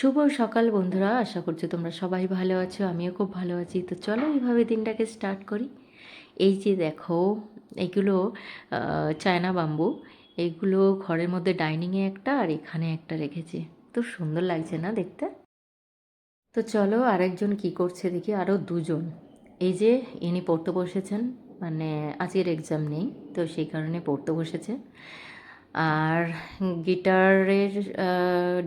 শুভ সকাল বন্ধুরা, আশা করছি তোমরা সবাই ভালো আছো, আমিও খুব ভালো আছি। তো চলো এইভাবে দিনটাকে স্টার্ট করি। এই যে দেখো, এগুলো চায়না বাম্বু এগুলো ঘরের মধ্যে ডাইনিংয়ে একটা আর এখানে একটা রেখেছি। তো সুন্দর লাগছে না দেখতে? তো চলো আরেকজন কি করছে দেখি আরও দুজন। এই যে ইনি পড়তে বসেছেন মানে আজকের এক্সাম নেই, তো সেই কারণে পড়তে বসেছে। আর গিটারের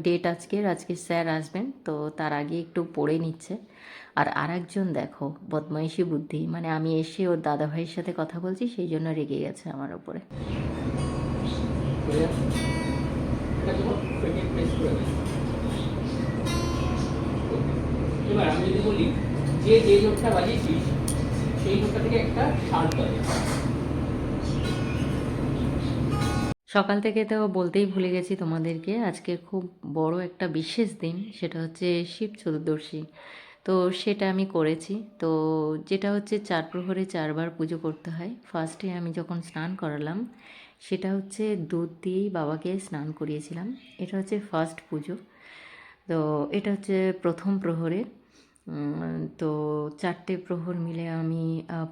ডেট আজকের আজকে স্যার আসবেন, তো তার আগে একটু পড়ে নিচ্ছে। আর আরেকজন দেখো, বদমাইশি বুদ্ধি মানে আমি এসে ওর দাদা ভাইয়ের সাথে কথা বলছি, সেই জন্য রেগে গেছে আমার ওপরে আমি যদি বলি, যে যে নোটটা বাজিয়েছিস, সেই নোটটা থেকে একটা শার্ট বাজে সকাল থেকে তো বলতেই ভুলে গেছি তোমাদেরকে, আজকে খুব বড় একটা বিশেষ দিন, সেটা হচ্ছে শিব চতুর্দশী। তো সেটা আমি করেছি। তো যেটা হচ্ছে চার প্রহরে চারবার পুজো করতে হয়। ফার্স্টে আমি যখন স্নান করালাম, সেটা হচ্ছে দুধ দিয়েই বাবাকে স্নান করিয়েছিলাম। এটা হচ্ছে ফার্স্ট পুজো। তো এটা হচ্ছে প্রথম প্রহরে। তো চারটে প্রহর মিলে আমি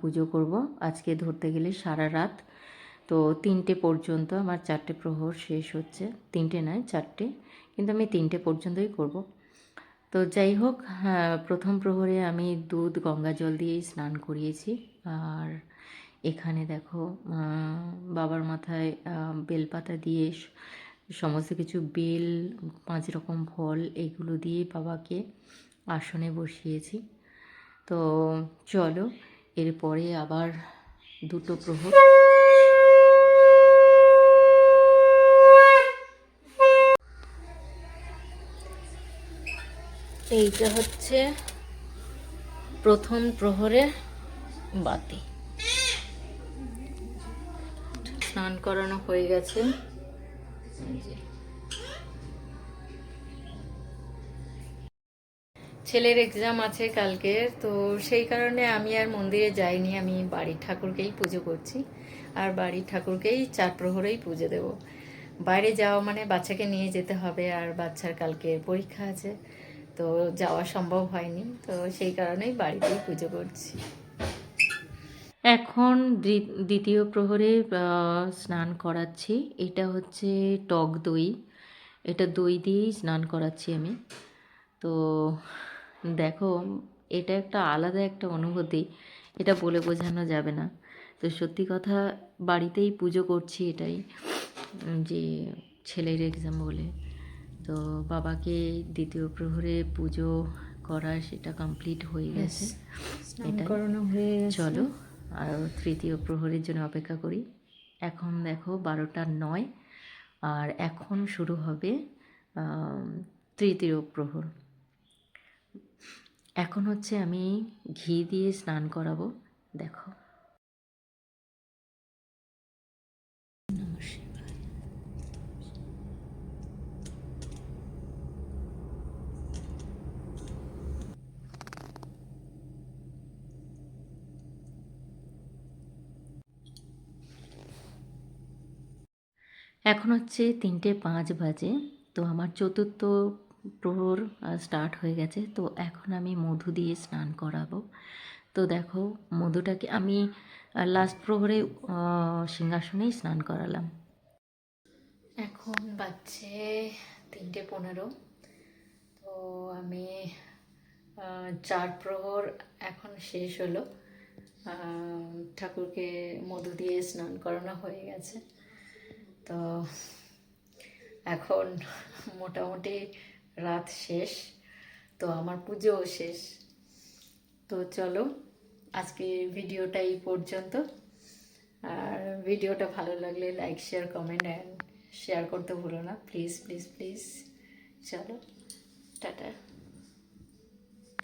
পুজো করব। আজকে ধরতে গেলে সারা রাত তো তিনটে পর্যন্ত আমার চারটে প্রহর শেষ হচ্ছে। তিনটে নয় চারটে। কিন্তু আমি তিনটে পর্যন্তই করব। তো যাই হোক হ্যাঁ, প্রথম প্রহরে আমি দুধ গঙ্গা জল দিয়েই স্নান করিয়েছি। আর এখানে দেখো বাবার মাথায় বেলপাতা দিয়ে সমস্ত কিছু বেল পাঁচ রকম ফল এগুলো দিয়ে বাবাকে আসনে বসিয়েছি। তো চলো এরপরে আবার দুটো প্রহর। এইটা হচ্ছে প্রথম প্রহরের বাতি। স্নান করানো হয়ে গেছে। ছেলের এক্সাম আছে কালকে তো সেই কারণে আমি আর মন্দিরে যাইনি। আমি বাড়ির ঠাকুরকেই পুজো করছি, আর বাড়ির ঠাকুরকেই চার প্রহরেই পুজো দেব। বাইরে যাওয়া মানে বাচ্চাকে নিয়ে যেতে হবে, আর বাচ্চার কালকে পরীক্ষা আছে। তো যাওয়া সম্ভব হয়নি, তো সেই কারণেই বাড়িতেই পুজো করছি। এখন দ্বি- দ্বিতীয় প্রহরে স্নান করাচ্ছি। এটা হচ্ছে টক দই। এটা দই দিয়েই স্নান করাচ্ছি আমি। তো দেখো, এটা একটা আলাদা একটা অনুভূতি। এটা বলে বোঝানো যাবে না। তো সত্যি কথা, বাড়িতেই পুজো করছি এটাই, যে ছেলের এক্সাম বলে। তো বাবাকে দ্বিতীয় প্রহরে পুজো করা সেটা কমপ্লিট হয়ে গেছে। এটা করানো হয়ে চলো আর তৃতীয় প্রহরের জন্য অপেক্ষা করি। এখন দেখো বারোটা নয় আর এখন শুরু হবে তৃতীয় প্রহর। এখন হচ্ছে আমি ঘি দিয়ে স্নান করাবো দেখো। এখন হচ্ছে তিনটে পাঁচ বাজে, তো আমার চতুর্থ প্রহর স্টার্ট হয়ে গেছে, তো এখন আমি মধু দিয়ে স্নান করাবো। তো দেখো, মধুটাকে আমি লাস্ট প্রহরে সিংহাসনেই স্নান করালাম। এখন বাজছে তিনটে পনেরো, তো আমি চার প্রহর এখন শেষ হলো। ঠাকুরকে মধু দিয়ে স্নান করানো হয়ে গেছে। তো এখন মোটামুটি রাত শেষ, তো আমার পুজোও শেষ। তো চলো, আজকে ভিডিওটা এই পর্যন্ত। আর ভিডিওটা ভালো লাগলে like share comment and share করতে ভুলো না। প্লিজ প্লিজ প্লিজ চলো, টাটা।